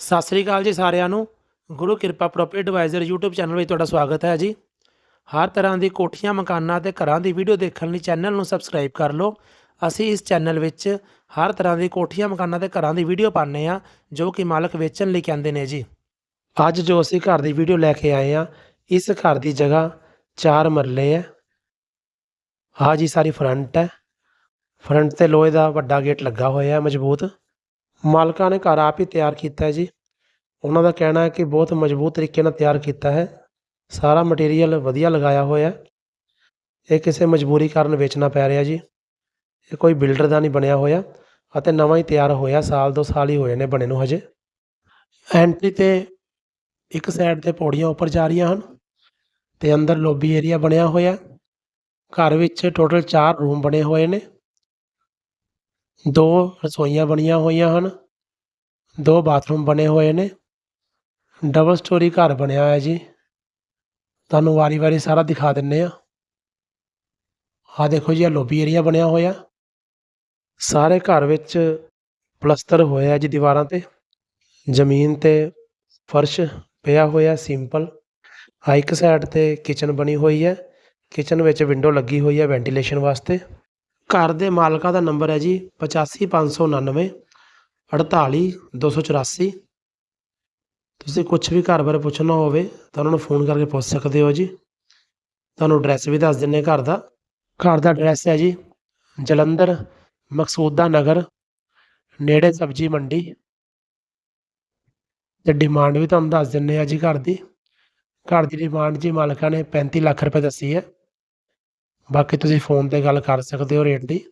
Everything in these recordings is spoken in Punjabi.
ਸਤਿ ਸ੍ਰੀ ਅਕਾਲ ਜੀ ਸਾਰਿਆਂ ਨੂੰ। ਗੁਰੂ ਕਿਰਪਾ ਪ੍ਰੋਪਰਟੀ ਐਡਵਾਈਜ਼ਰ YouTube ਚੈਨਲ ਵਿੱਚ ਤੁਹਾਡਾ ਸਵਾਗਤ ਹੈ ਜੀ। ਹਰ ਤਰ੍ਹਾਂ ਦੀ ਕੋਠੀਆਂ, ਮਕਾਨਾਂ ਤੇ ਘਰਾਂ ਦੀ ਵੀਡੀਓ ਦੇਖਣ ਲਈ ਚੈਨਲ ਨੂੰ ਸਬਸਕ੍ਰਾਈਬ ਕਰ ਲਓ। ਅਸੀਂ ਇਸ ਚੈਨਲ ਵਿੱਚ ਹਰ ਤਰ੍ਹਾਂ ਦੀ ਕੋਠੀਆਂ, ਮਕਾਨਾਂ ਤੇ ਘਰਾਂ ਦੀ ਵੀਡੀਓ ਪਾਉਂਦੇ ਆ ਜੋ ਕਿ ਮਾਲਕ ਵੇਚਣ ਲਈ ਕਹਿੰਦੇ ਨੇ ਜੀ। ਅੱਜ ਜੋ ਅਸੀਂ ਘਰ ਦੀ ਵੀਡੀਓ ਲੈ ਕੇ ਆਏ ਆ ਇਸ ਘਰ ਦੀ ਜਗ੍ਹਾ ਚਾਰ ਮਰਲੇ ਹੈ। ਆ ਜੀ ਸਾਰੀ ਫਰੰਟ ਹੈ। ਫਰੰਟ ਤੇ ਲੋਹੇ ਦਾ ਵੱਡਾ ਗੇਟ ਲੱਗਾ ਹੋਇਆ ਹੈ ਮਜ਼ਬੂਤ। ਮਾਲਕਾਂ ਨੇ ਘਰ ਆਪ ਹੀ ਤਿਆਰ ਕੀਤਾ ਹੈ ਜੀ। ਉਹਨਾਂ ਦਾ ਕਹਿਣਾ ਹੈ ਕਿ ਬਹੁਤ ਮਜ਼ਬੂਤ ਤਰੀਕੇ ਨਾਲ ਤਿਆਰ ਕੀਤਾ ਹੈ। ਸਾਰਾ ਮਟੀਰੀਅਲ ਵਧੀਆ ਲਗਾਇਆ ਹੋਇਆ ਇਹ ਕਿਸੇ ਮਜਬੂਰੀ ਕਾਰਨ ਵੇਚਣਾ ਪੈ ਰਿਹਾ ਜੀ। ਇਹ ਕੋਈ ਬਿਲਡਰ ਦਾ ਨਹੀਂ ਬਣਿਆ ਹੋਇਆ ਅਤੇ ਨਵਾਂ ਹੀ ਤਿਆਰ ਹੋਇਆ, ਸਾਲ ਦੋ ਸਾਲ ਹੀ ਹੋਏ ਨੇ ਬਣੇ ਨੂੰ ਹਜੇ। ਐਂਟਰੀ ਤੇ ਇੱਕ ਸਾਈਡ ਤੇ ਪੌੜੀਆਂ ਉੱਪਰ ਜਾ ਰਹੀਆਂ ਹਨ ਤੇ ਅੰਦਰ ਲੋਬੀ ਏਰੀਆ ਬਣਿਆ ਹੋਇਆ ਘਰ ਵਿੱਚ ਟੋਟਲ 4 ਰੂਮ ਬਣੇ ਹੋਏ ਨੇ। ਦੋ ਰਸੋਈਆਂ ਬਣੀਆਂ ਹੋਈਆਂ ਹਨ, ਦੋ ਬਾਥਰੂਮ ਬਣੇ ਹੋਏ ਨੇ ਡਬਲ ਸਟੋਰੀ ਘਰ ਬਣਿਆ ਹੋਇਆ ਜੀ। ਤੁਹਾਨੂੰ ਵਾਰੀ-ਵਾਰੀ ਸਾਰਾ ਦਿਖਾ ਦਿੰਨੇ ਆ। ਆਹ ਦੇਖੋ ਜੀ ਇਹ ਲੋਬੀ ਏਰੀਆ ਬਣਿਆ ਹੋਇਆ। ਸਾਰੇ ਘਰ ਵਿੱਚ ਪਲਸਤਰ ਹੋਇਆ ਜੀ ਦੀਵਾਰਾਂ ਤੇ। ਜ਼ਮੀਨ ਤੇ ਫਰਸ਼ ਪਿਆ ਹੋਇਆ ਸਿੰਪਲ ਆ ਇੱਕ ਸਾਈਡ ਤੇ ਕਿਚਨ ਬਣੀ ਹੋਈ ਹੈ। ਕਿਚਨ ਵਿੱਚ ਵਿੰਡੋ ਲੱਗੀ ਹੋਈ ਹੈ ਵੈਂਟੀਲੇਸ਼ਨ ਵਾਸਤੇ। ਘਰ ਦੇ ਮਾਲਕਾਂ ਦਾ ਨੰਬਰ ਹੈ ਜੀ 85599 48284 ਤੁਸੀਂ ਕੁਝ ਵੀ ਘਰ ਬਾਰੇ ਪੁੱਛਣਾ ਹੋਵੇ ਤਾਂ ਉਹਨਾਂ ਨੂੰ ਫੋਨ ਕਰਕੇ ਪੁੱਛ ਸਕਦੇ ਹੋ ਜੀ। ਤੁਹਾਨੂੰ ਐਡਰੈਸ ਵੀ ਦੱਸ ਦਿੰਨੇ ਘਰ ਦਾ। ਘਰ ਦਾ ਐਡਰੈਸ ਹੈ ਜੀ ਜਲੰਧਰ, ਮਕਸੂਦਾ ਨਗਰ, ਨੇੜੇ ਸਬਜ਼ੀ ਮੰਡੀ। ਤੇ ਡਿਮਾਂਡ ਵੀ ਤੁਹਾਨੂੰ ਦੱਸ ਦਿੰਨੇ ਆ ਜੀ ਘਰ ਦੀ। ਘਰ ਦੀ ਡਿਮਾਂਡ ਜੀ ਮਾਲਕਾਂ ਨੇ 35 ਲੱਖ ਰੁਪਏ ਦੱਸੀ ਹੈ। ਬਾਕੀ ਤੁਸੀਂ ਫੋਨ ਤੇ ਗੱਲ ਕਰ ਸਕਦੇ ਹੋ ਰੇਟ ਦੀ।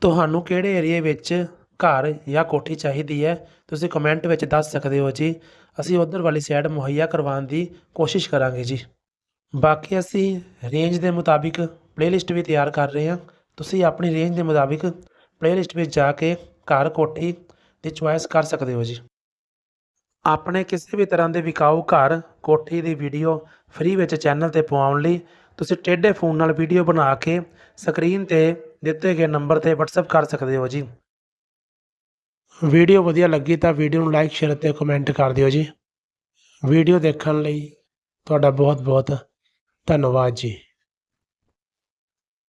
ਤੁਹਾਨੂੰ ਕਿਹੜੇ ਏਰੀਏ ਵਿੱਚ ਘਰ ਜਾਂ ਕੋਠੀ ਚਾਹੀਦੀ ਹੈ, ਤੁਸੀਂ ਕਮੈਂਟ ਵਿੱਚ ਦੱਸ ਸਕਦੇ ਹੋ ਜੀ। ਅਸੀਂ ਉਧਰ ਵਾਲੀ ਸਾਈਡ ਮੁਹੱਈਆ ਕਰਵਾਉਣ ਦੀ ਕੋਸ਼ਿਸ਼ ਕਰਾਂਗੇ ਜੀ। ਬਾਕੀ ਅਸੀਂ ਰੇਂਜ ਦੇ ਮੁਤਾਬਿਕ ਪਲੇਲਿਸਟ ਵੀ ਤਿਆਰ ਕਰ ਰਹੇ ਹਾਂ। ਤੁਸੀਂ ਆਪਣੀ ਰੇਂਜ ਦੇ ਮੁਤਾਬਿਕ ਪਲੇਲਿਸਟ ਵਿੱਚ ਜਾ ਕੇ ਘਰ ਕੋਠੀ ਦੀ ਚੁਆਇਸ ਕਰ ਸਕਦੇ ਹੋ ਜੀ। ਆਪਣੇ ਕਿਸੇ ਵੀ ਤਰ੍ਹਾਂ ਦੇ ਵਿਕਾਊ ਘਰ, ਕੋਠੀ ਦੀ ਵੀਡੀਓ ਫ੍ਰੀ ਵਿੱਚ ਚੈਨਲ ਤੇ ਪਵਾਉਣ ਲਈ ਤੁਸੀਂ ਟੇਢੇ ਫੋਨ ਨਾਲ ਵੀਡੀਓ ਬਣਾ ਕੇ ਸਕਰੀਨ ਤੇ ਦਿੱਤੇ ਗਏ ਨੰਬਰ ਤੇ WhatsApp ਕਰ ਸਕਦੇ ਹੋ ਜੀ। ਵੀਡੀਓ ਵਧੀਆ ਲੱਗੀ ਤਾਂ ਵੀਡੀਓ ਨੂੰ ਲਾਈਕ ਸ਼ੇਅਰ ਤੇ ਕਮੈਂਟ ਕਰ ਦਿਓ ਜੀ। ਵੀਡੀਓ ਦੇਖਣ ਲਈ ਤੁਹਾਡਾ ਬਹੁਤ ਬਹੁਤ ਧੰਨਵਾਦ ਜੀ।